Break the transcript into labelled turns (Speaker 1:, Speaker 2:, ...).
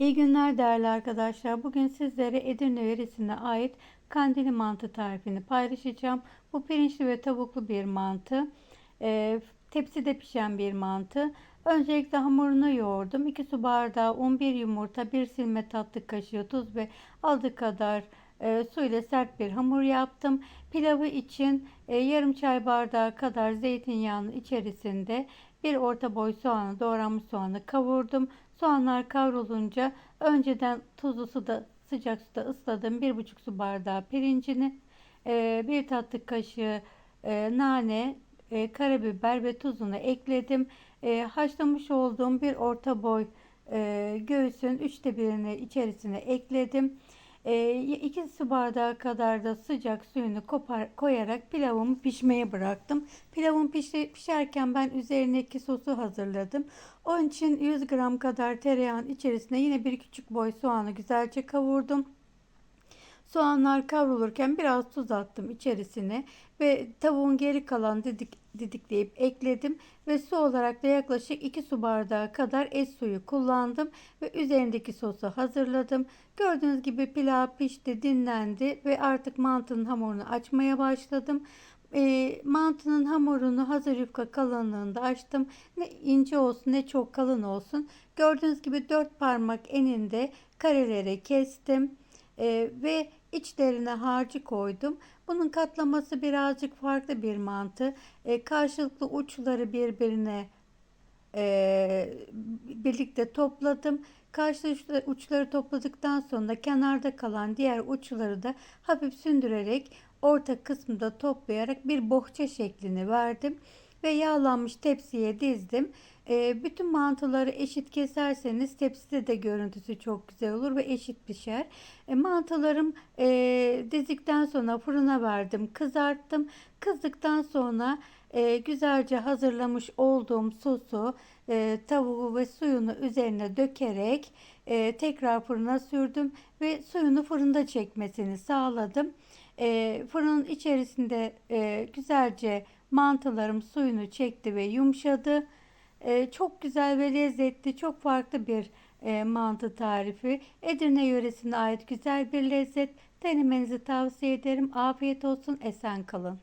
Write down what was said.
Speaker 1: İyi günler değerli arkadaşlar. Bugün sizlere Edirne yöresine ait kandili mantı tarifini paylaşacağım. Bu pirinçli ve tavuklu bir mantı. E, tepside pişen bir mantı. Öncelikle hamurunu yoğurdum. 2 su bardağı un, 1 yumurta, 1 silme tatlı kaşığı tuz ve aldığı kadar e, su ile sert bir hamur yaptım. Pilavı için e, yarım çay bardağı kadar zeytinyağının içerisinde bir orta boy soğanı, doğranmış soğanı kavurdum. Soğanlar kavrulunca önceden tuzlu suda sıcak suda ısladım. bir buçuk su bardağı pirincini, e, bir tatlı kaşığı e, nane, e, karabiber ve tuzunu ekledim. E, haşlamış olduğum bir orta boy e, göğsün üçte birini içerisine ekledim. 2 su bardağı kadar da sıcak suyunu kopar, koyarak pilavımı pişmeye bıraktım. Pilavım pişerken ben üzerindeki sosu hazırladım. Onun için 100 gram kadar tereyağın içerisine yine bir küçük boy soğanı güzelce kavurdum. Soğanlar kavrulurken biraz tuz attım içerisine ve tavuğun geri kalan didik, didikleyip ekledim ve su olarak da yaklaşık 2 su bardağı kadar et suyu kullandım ve üzerindeki sosu hazırladım. Gördüğünüz gibi pilav pişti, dinlendi ve artık mantının hamurunu açmaya başladım. E, mantının hamurunu hazır yufka kalınlığında açtım. Ne ince olsun ne çok kalın olsun. Gördüğünüz gibi dört parmak eninde karelere kestim. E, ve içlerine harcı koydum. Bunun katlaması birazcık farklı bir mantı. E, karşılıklı uçları birbirine e, birlikte topladım. Karşı uçları topladıktan sonra kenarda kalan diğer uçları da hafif sündürerek orta kısmında toplayarak bir bohça şeklini verdim ve yağlanmış tepsiye dizdim. E, bütün mantıları eşit keserseniz tepside de görüntüsü çok güzel olur ve eşit pişer. E, mantılarım e, dizdikten sonra fırına verdim, kızarttım. Kızdıktan sonra e, güzelce hazırlamış olduğum sosu, e, tavuğu ve suyunu üzerine dökerek e, tekrar fırına sürdüm ve suyunu fırında çekmesini sağladım. E, fırının içerisinde e, güzelce mantılarım suyunu çekti ve yumuşadı. E, çok güzel ve lezzetli, çok farklı bir e, mantı tarifi. Edirne yöresine ait güzel bir lezzet. Denemenizi tavsiye ederim. Afiyet olsun, esen kalın.